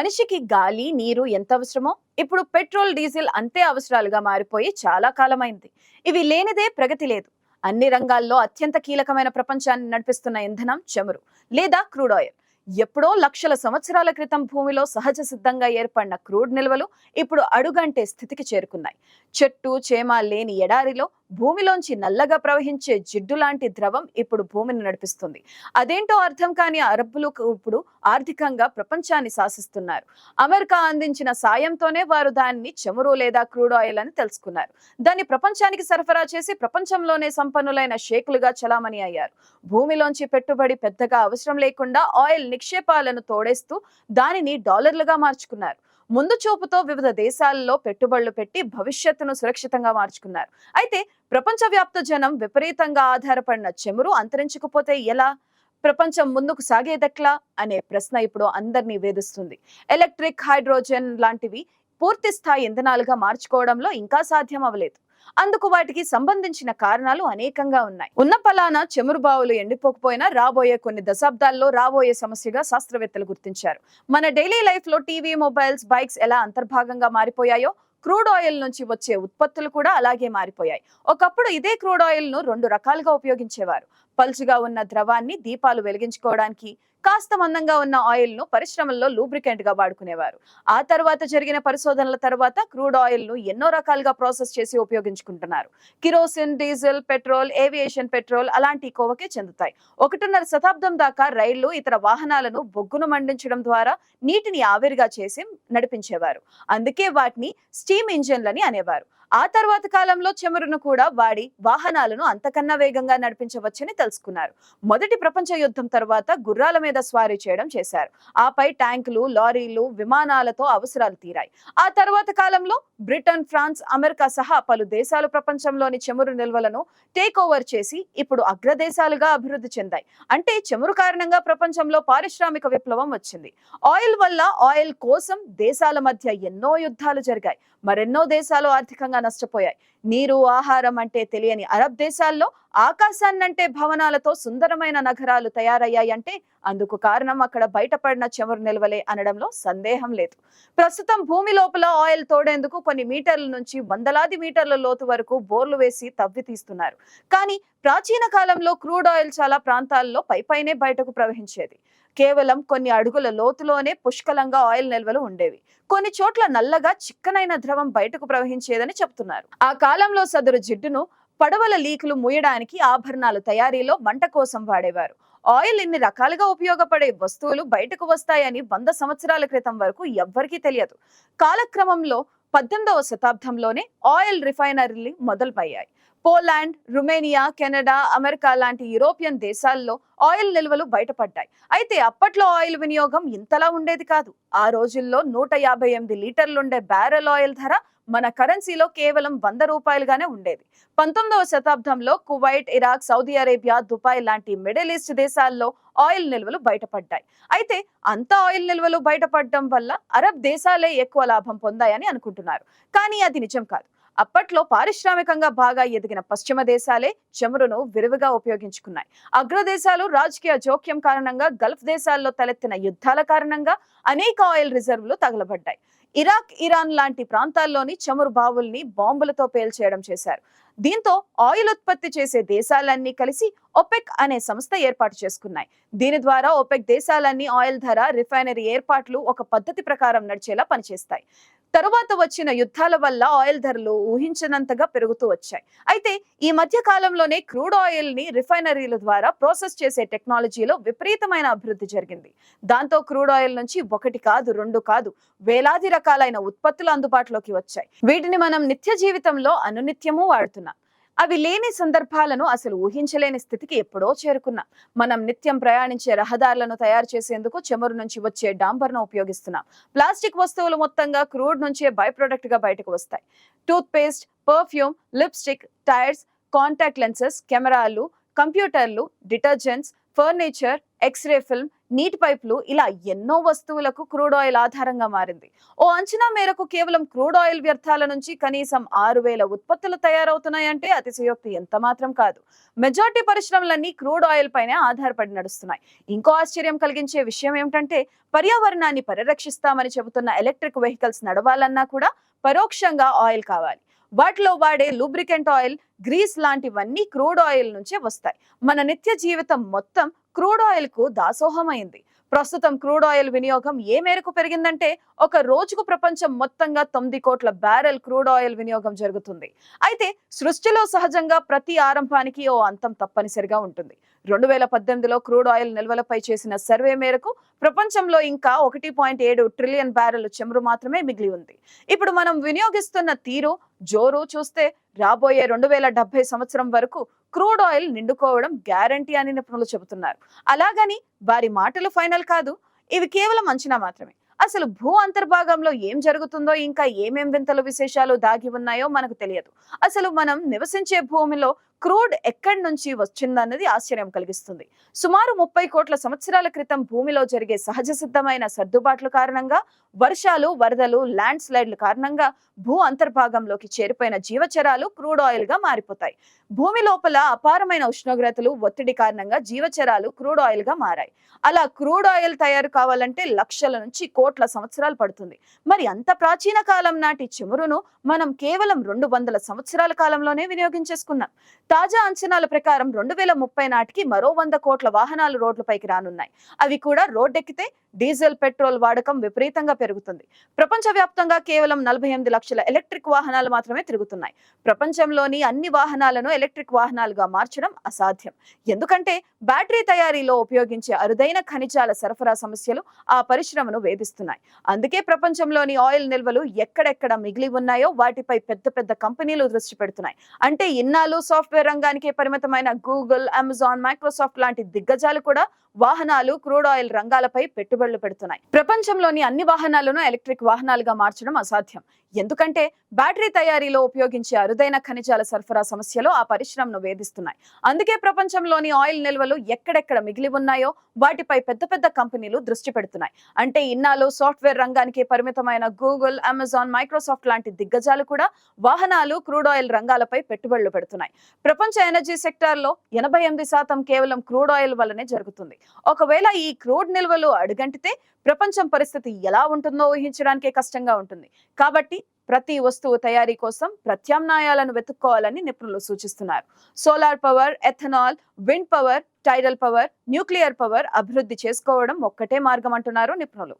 మనిషికి గాలి నీరు ఎంత అవసరమో ఇప్పుడు పెట్రోల్ డీజిల్ అంతే అవసరాలుగా మారిపోయి చాలా కాలమైంది. ఇవి లేనిదే ప్రగతి లేదు. అన్ని రంగాల్లో అత్యంత కీలకమైన ప్రపంచాన్ని నడిపిస్తున్న ఇంధనం చమురు లేదా క్రూడ్ ఆయిల్. ఎప్పుడో లక్షల సంవత్సరాల క్రితం భూమిలో సహజ సిద్ధంగా ఏర్పడిన క్రూడ్ నిల్వలు ఇప్పుడు అడుగంటే స్థితికి చేరుకున్నాయి. చెట్టు చేమ లేని ఎడారిలో భూమిలోంచి నల్లగా ప్రవహించే జిడ్డు లాంటి ద్రవం ఇప్పుడు భూమిని నడిపిస్తుంది. అదేంటో అర్థం కాని అరబ్బులు ఇప్పుడు ఆర్థికంగా ప్రపంచాన్ని శాసిస్తున్నారు. అమెరికా అందించిన సాయంతోనే వారు దాన్ని చమురు లేదా క్రూడ్ ఆయిల్ అని తెలుసుకున్నారు. దాన్ని ప్రపంచానికి సరఫరా చేసి ప్రపంచంలోనే సంపన్నులైన షేకులుగా చలామణి అయ్యారు. భూమిలోంచి పెట్టుబడి పెద్దగా అవసరం లేకుండా ఆయిల్ నిక్షేపాలను తోడేస్తూ దానిని డాలర్లుగా మార్చుకున్నారు. ముందు చూపుతో వివిధ దేశాలలో పెట్టుబడులు పెట్టి భవిష్యత్తును సురక్షితంగా మార్చుకున్నారు. అయితే ప్రపంచవ్యాప్త జనం విపరీతంగా ఆధారపడిన చెమురు అంతరించకపోతే ఎలా? ప్రపంచం ముందుకు సాగేదట్లా? అనే ప్రశ్న ఇప్పుడు అందరినీ వేధిస్తుంది. ఎలక్ట్రిక్ హైడ్రోజన్ లాంటివి పూర్తి స్థాయి ఇంధనాలుగా మార్చుకోవడంలో ఇంకా సాధ్యం అవ్వలేదు అందుకు వాటికి సంబంధించిన కారణాలు అనేకంగా ఉన్నాయి. ఉన్న పలానా చెమురు బావులు ఎండిపోకపోయినా రాబోయే కొన్ని దశాబ్దాల్లో రాబోయే సమస్యగా శాస్త్రవేత్తలు గుర్తించారు. మన డైలీ లైఫ్లో టీవీ మొబైల్స్ బైక్స్ ఎలా అంతర్భాగంగా మారిపోయాయో క్రూడ్ ఆయిల్ నుంచి వచ్చే ఉత్పత్తులు కూడా అలాగే మారిపోయాయి. ఒకప్పుడు ఇదే క్రూడ్ ఆయిల్ను రెండు రకాలుగా ఉపయోగించేవారు. పల్చుగా ఉన్న ద్రవాన్ని దీపాలు వెలిగించుకోవడానికి కాస్త మందంగా ఉన్న ఆయిల్ను పరిశ్రమల్లో లూబ్రికెంట్గా వాడుకునేవారు. ఆ తర్వాత జరిగిన పరిశోధనల తర్వాత క్రూడ్ ఆయిల్ను ఎన్నో రకాలుగా ప్రాసెస్ చేసి ఉపయోగించుకుంటున్నారు. Kerosene diesel petrol aviation petrol అలాంటి కోవకే చెందుతాయి. ఒకటిన్నర శతాబ్దం దాకా రైళ్ళు ఇతర వాహనాలను బొగ్గును మండించడం ద్వారా నీటిని ఆవిరిగా చేసి నడిపించేవారు. అందుకే వాటిని స్టీమ్ ఇంజిన్లని అనేవారు. ఆ తర్వాత కాలంలో చమురును కూడా వాడి వాహనాలను అంతకన్నా వేగంగా నడిపించవచ్చని తెలుసుకున్నారు. మొదటి ప్రపంచ యుద్ధం తర్వాత గుర్రాల మీద స్వారీ చేయడం చేశారు. ఆపై ట్యాంకులు లారీలు విమానాలతో అవసరాలు తీరాయి. ఆ తర్వాత కాలంలో బ్రిటన్ ఫ్రాన్స్ అమెరికా సహా పలు దేశాలు ప్రపంచంలోని చమురు నిల్వలను టేక్ ఓవర్ చేసి ఇప్పుడు అగ్రదేశాలుగా అభివృద్ధి చెందాయి. అంటే చమురు కారణంగా ప్రపంచంలో పారిశ్రామిక విప్లవం వచ్చింది. ఆయిల్ వల్ల ఆయిల్ కోసం దేశాల మధ్య ఎన్నో యుద్ధాలు జరిగాయి. మరెన్నో దేశాలు ఆర్థికంగా నష్టపోయాయి. నీరు ఆహారం అంటే తెలియని అరబ్ దేశాల్లో ఆకాశాన్నంటే భవనాలతో సుందరమైన నగరాలు తయారయ్యాయంటే అందుకు కారణం అక్కడ బయటపడిన చెమరు నిల్వలే అనడంలో సందేహం లేదు. ప్రస్తుతం భూమి లోపల ఆయిల్ తోడేందుకు కొన్ని మీటర్ల నుంచి వందలాది మీటర్ల లోతు వరకు బోర్లు వేసి తవ్వి తీస్తున్నారు. కానీ ప్రాచీన కాలంలో క్రూడ్ ఆయిల్ చాలా ప్రాంతాల్లో పైపైనే బయటకు ప్రవహించేది. కేవలం కొన్ని అడుగుల లోతులోనే పుష్కలంగా ఆయిల్ నిల్వలు ఉండేవి. కొన్ని చోట్ల నల్లగా చిక్కనైన ద్రవం బయటకు ప్రవహించేదని చెప్తున్నారు. ఆ కాలంలో సదరు జిడ్డును పడవల లీకులు మూయడానికి ఆభరణాల తయారీలో మంట కోసం వాడేవారు. ఆయిల్ ఇన్ని రకాలుగా ఉపయోగపడే వస్తువులు బయటకు వస్తాయని వంద సంవత్సరాల క్రితం వరకు ఎవ్వరికీ తెలియదు. కాలక్రమంలో పద్దెనిమిదవ శతాబ్దంలోనే ఆయిల్ రిఫైనరీలు మొదలుపయ్యాయి. పోలాండ్ రుమేనియా కెనడా అమెరికా లాంటి యూరోపియన్ దేశాల్లో ఆయిల్ నిల్వలు బయటపడ్డాయి. అయితే అప్పట్లో ఆయిల్ వినియోగం ఇంతలా ఉండేది కాదు. ఆ రోజుల్లో నూట యాభై ఎనిమిది లీటర్లుండే బ్యారెల్ ఆయిల్ ధర మన కరెన్సీలో కేవలం వంద రూపాయలుగానే ఉండేది. పంతొమ్మిదవ శతాబ్దంలో Kuwait Iraq Saudi Arabia Dubai లాంటి మిడిల్ ఈస్ట్ దేశాల్లో ఆయిల్ నిల్వలు బయటపడ్డాయి. అయితే అంత ఆయిల్ నిల్వలు బయటపడడం వల్ల అరబ్ దేశాలే ఎక్కువ లాభం పొందాయని అనుకుంటున్నారు. కానీ అది నిజం కాదు. అప్పట్లో పారిశ్రామికంగా బాగా ఎదిగిన పశ్చిమ దేశాలే చమురును విరివిగా ఉపయోగించుకున్నాయి. అగ్రదేశాలు రాజకీయ జోక్యం కారణంగా గల్ఫ్ దేశాల్లో తలెత్తిన యుద్ధాల కారణంగా అనేక ఆయిల్ రిజర్వులు తగలబడ్డాయి. ఇరాక్ ఇరాన్ లాంటి ప్రాంతాల్లోని చమురు బావుల్ని బాంబులతో పేల్చేయడం చేశారు. దీంతో ఆయిల్ ఉత్పత్తి చేసే దేశాలన్నీ కలిసి ఒపెక్ అనే సంస్థ ఏర్పాటు చేసుకున్నాయి. దీని ద్వారా ఒపెక్ దేశాలన్నీ ఆయిల్ ధర రిఫైనరీ ఏర్పాట్లు ఒక పద్ధతి ప్రకారం నడిచేలా పనిచేస్తాయి. తరువాత వచ్చిన యుద్ధాల వల్ల ఆయిల్ ధరలు ఊహించినంతగా పెరుగుతూ వచ్చాయి. అయితే ఈ మధ్య కాలంలోనే క్రూడ్ ఆయిల్ని రిఫైనరీల ద్వారా ప్రాసెస్ చేసే టెక్నాలజీలో విపరీతమైన అభివృద్ధి జరిగింది. దాంతో క్రూడ్ ఆయిల్ నుంచి ఒకటి కాదు రెండు కాదు వేలాది రకాలైన ఉత్పత్తులు అందుబాటులోకి వచ్చాయి. వీటిని మనం నిత్య జీవితంలో అనునిత్యము వాడుతున్నాం. అవి లేని సందర్భాలను అసలు ఊహించలేని స్థితికి ఎప్పుడో చేరుకున్నాం. మనం నిత్యం ప్రయాణించే రహదారులను తయారు చేసేందుకు చమురు నుంచి వచ్చే డాంబర్ను ఉపయోగిస్తున్నాం. ప్లాస్టిక్ వస్తువులు మొత్తంగా క్రూడ్ నుంచే బై ప్రొడక్ట్గా బయటకు వస్తాయి. Toothpaste perfume lipstick tyres contact lenses కెమెరాలు కంప్యూటర్లు డిటర్జెంట్స్ ఫర్నిచర్ ఎక్స్రే ఫిల్మ్ నీటి పైపులు ఇలా ఎన్నో వస్తువులకు క్రూడ్ ఆయిల్ ఆధారంగా మారింది. ఓ అంచనా మేరకు కేవలం క్రూడ్ ఆయిల్ వ్యర్థాల నుంచి కనీసం ఆరు వేల ఉత్పత్తులు తయారవుతున్నాయంటే అతిశయోక్తి ఎంత మాత్రం కాదు. మెజార్టీ పరిశ్రమలన్నీ క్రూడ్ ఆయిల్ పైనే ఆధారపడి నడుస్తున్నాయి. ఇంకో ఆశ్చర్యం కలిగించే విషయం ఏమిటంటే పర్యావరణాన్ని పరిరక్షిస్తామని చెబుతున్న ఎలక్ట్రిక్ వెహికల్స్ నడవాలన్నా కూడా పరోక్షంగా ఆయిల్ కావాలి. వాటిలో వాడే లూబ్రికెంట్ ఆయిల్ గ్రీస్ లాంటివన్నీ క్రూడ్ ఆయిల్ నుంచే వస్తాయి. మన నిత్య జీవితం మొత్తం క్రూడ్ ఆయిల్కు దాసోహమైంది. ప్రస్తుతం క్రూడ్ ఆయిల్ వినియోగం ఏ మేరకు పెరిగిందంటే ఒక రోజుకు ప్రపంచం మొత్తంగా తొమ్మిది కోట్ల బ్యారెల్ క్రూడ్ ఆయిల్ వినియోగం జరుగుతుంది. అయితే సృష్టిలో సహజంగా ప్రతి ఆరంభానికి ఓ అంతం తప్పనిసరిగా ఉంటుంది. రెండు వేల పద్దెనిమిదిలో క్రూడ్ ఆయిల్ నిల్వలపై చేసిన సర్వే మేరకు ప్రపంచంలో ఇంకా ఒకటి పాయింట్ ఏడు ట్రిలియన్ బ్యారెల్ చమురు మాత్రమే మిగిలి ఉంది. ఇప్పుడు మనం వినియోగిస్తున్న తీరు జోరు చూస్తే రాబోయే రెండు వేల డెబ్బై సంవత్సరం వరకు క్రూడ్ ఆయిల్ నిండుకోవడం గ్యారంటీ అని నిపుణులు చెబుతున్నారు. అలాగని వారి మాటలు ఫైనల్ కాదు ఇవి కేవలం అంచనా మాత్రమే. అసలు భూ అంతర్భాగంలో ఏం జరుగుతుందో ఇంకా ఏమేం వింతలు విశేషాలు దాగి ఉన్నాయో మనకు తెలియదు. అసలు మనం నివసించే భూమిలో క్రూడ్ ఎక్కడి నుంచి వచ్చిందన్నది ఆశ్చర్యం కలిగిస్తుంది. సుమారు ముప్పై కోట్ల సంవత్సరాల క్రితం భూమిలో జరిగే సహజ సిద్ధమైన సర్దుబాట్ల కారణంగా వర్షాలు వరదలు ల్యాండ్ స్లైడ్ల కారణంగా భూ అంతర్భాగంలోకి చేరిపోయిన జీవచరాలు క్రూడ్ ఆయిల్గా మారిపోతాయి. భూమి లోపల అపారమైన ఉష్ణోగ్రతలు ఒత్తిడి కారణంగా జీవచరాలు క్రూడ్ ఆయిల్గా మారాయి. అలా క్రూడ్ ఆయిల్ తయారు కావాలంటే లక్షల నుంచి కోట్ల సంవత్సరాలు పడుతుంది. మరి అంత ప్రాచీన కాలం నాటి చమురును మనం కేవలం రెండు వందల సంవత్సరాల కాలంలోనే వినియోగించేసుకున్నాం. తాజా అంచనాల ప్రకారం రెండు వేల ముప్పై నాటికి మరో వంద కోట్ల వాహనాలు రోడ్లపైకి రానున్నాయి. అవి కూడా రోడ్డెక్కితే డీజిల్ పెట్రోల్ వాడకం విపరీతంగా పెరుగుతుంది. ప్రపంచవ్యాప్తంగా కేవలం నలభై ఎనిమిది లక్షల ఎలక్ట్రిక్ వాహనాలు మాత్రమే తిరుగుతున్నాయి. ప్రపంచంలోని అన్ని వాహనాలను ఎలక్ట్రిక్ వాహనాలుగా మార్చడం అసాధ్యం. ఎందుకంటే బ్యాటరీ తయారీలో ఉపయోగించే అరుదైన ఖనిజాల సరఫరా సమస్యలు ఆ పరిశ్రమను వేధిస్తున్నాయి. అందుకే ప్రపంచంలోని ఆయిల్ నిల్వలు ఎక్కడెక్కడ మిగిలి ఉన్నాయో వాటిపై పెద్ద పెద్ద కంపెనీలు దృష్టి పెడుతున్నాయి. అంటే ఇన్నాళ్ళు సాఫ్ట్వేర్ రంగానికే పరిమితమైన గూగుల్ అమెజాన్ మైక్రోసాఫ్ట్ లాంటి దిగ్గజాలు కూడా వాహనాలు క్రూడ్ ఆయిల్ రంగాలపై పెట్టుబడులు పెడుతున్నాయి. ప్రపంచంలోని అన్ని వాహనాలను ఎలక్ట్రిక్ వాహనాలుగా మార్చడం అసాధ్యం. ఎందుకంటే బ్యాటరీ తయారీలో ఉపయోగించే అరుదైన ఖనిజాల సరఫరా సమస్యలు ఆ పరిశ్రమను వేధిస్తున్నాయి. అందుకే ప్రపంచంలోని ఆయిల్ నిల్వలు ఎక్కడెక్కడ మిగిలి ఉన్నాయో వాటిపై పెద్ద పెద్ద కంపెనీలు దృష్టి పెడుతున్నాయి. అంటే ఇన్నాళ్ళు సాఫ్ట్వేర్ రంగానికి పరిమితమైన గూగుల్ అమెజాన్ మైక్రోసాఫ్ట్ లాంటి దిగ్గజాలు కూడా వాహనాలు క్రూడ్ ఆయిల్ రంగాలపై పెట్టుబడులు పెడుతున్నాయి. ప్రపంచ ఎనర్జీ సెక్టార్లో ఎనభై ఎనిమిది శాతం కేవలం క్రూడ్ ఆయిల్ వల్లనే జరుగుతుంది. ఒకవేళ ఈ క్రూడ్ నిల్వలు అడుగంటితే ప్రపంచం పరిస్థితి ఎలా ఉంటుందో ఊహించడానికే కష్టంగా ఉంటుంది. కాబట్టి ప్రతి వస్తువు తయారీ కోసం ప్రత్యామ్నాయాలను వెతుక్కోవాలని నిపుణులు సూచిస్తున్నారు. Solar power ethanol wind power tidal power nuclear power అభివృద్ధి చేసుకోవడం ఒక్కటే మార్గం అంటున్నారు నిపుణులు.